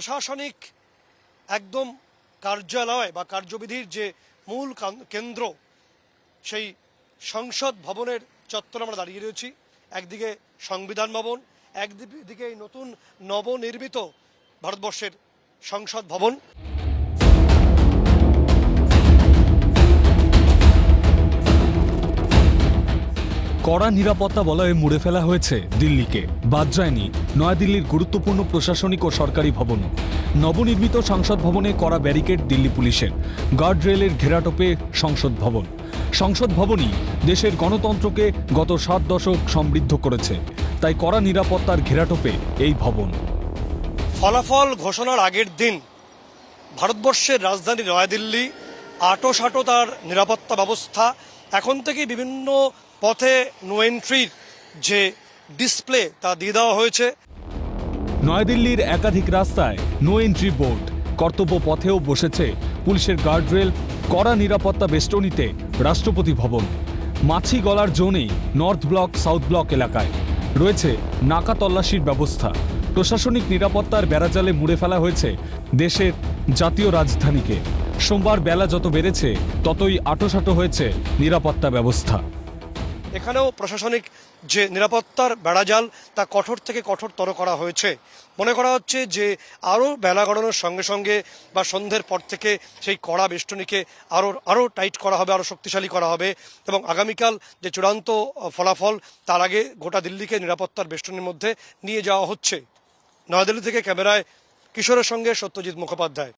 প্রশাসনিক একদম কার্যালয় বা কার্যবিধির যে মূল কেন্দ্র, সেই সংসদ ভবনের চত্বরে আমরা দাঁড়িয়ে রয়েছি। একদিকে সংবিধান ভবন, একদিকে এই নতুন নবনির্মিত ভারতবর্ষের সংসদ ভবন। কড়া নিরাপত্তা বলয়ে মুড়ে ফেলা হয়েছে দিল্লিকে। বাদ যায়নি নয়াদিল্লির গুরুত্বপূর্ণ প্রশাসনিক ও সরকারি ভবন নবনির্মিত সংসদ ভবনে কড়া ব্যারিকেড দিল্লি পুলিশের। গার্ড রেলের ঘেরাটোপে সংসদ ভবন। সংসদ ভবনই দেশের গণতন্ত্রকে গত সাত দশক সমৃদ্ধ করেছে। তাই কড়া নিরাপত্তার ঘেরাটোপে এই ভবন। ফলাফল ঘোষণার আগের দিন। ভারতবর্ষের রাজধানী নয়াদিল্লি আটো সাটো তার নিরাপত্তা ব্যবস্থা। এখন থেকে বিভিন্ন পথে নো এন্ট্রির যে ডিসপ্লে তা দিয়ে দেওয়া হয়েছে। নয়াদিল্লির একাধিক রাস্তায় নো এন্ট্রি বোর্ড কর্তব্য পথেও বসেছে পুলিশের গার্ডরেল কড়া নিরাপত্তা বেষ্টনীতে রাষ্ট্রপতি ভবন। মাছি গলার জোনেই নর্থ ব্লক সাউথ ব্লক এলাকায়। রয়েছে নাকা তল্লাশির ব্যবস্থা। প্রশাসনিক নিরাপত্তার বেড়াজালে মুড়ে ফেলা হয়েছে দেশের জাতীয় রাজধানীকে। সোমবার বেলা যত বেড়েছে, ততই আটোসাটো হয়েছে নিরাপত্তা ব্যবস্থা। এখানেও প্রশাসনিক যে নিরাপত্তার বেড়াজাল, তা কঠোর থেকে কঠোরতর করা হয়েছে। মনে করা হচ্ছে যে আরও বেলা গড়ানোর সঙ্গে সঙ্গে বা সন্ধ্যের পর থেকে সেই কড়া বেষ্টনীকে আরও আরও টাইট করা হবে, আরও শক্তিশালী করা হবে এবং আগামীকাল যে চূড়ান্ত ফলাফল, তার আগে গোটা দিল্লিকে নিরাপত্তার বেষ্টনীর মধ্যে নিয়ে যাওয়া হচ্ছে। নয়াদিল্লি থেকে ক্যামেরায় কিশোরের সঙ্গে সত্যজিৎ মুখোপাধ্যায়।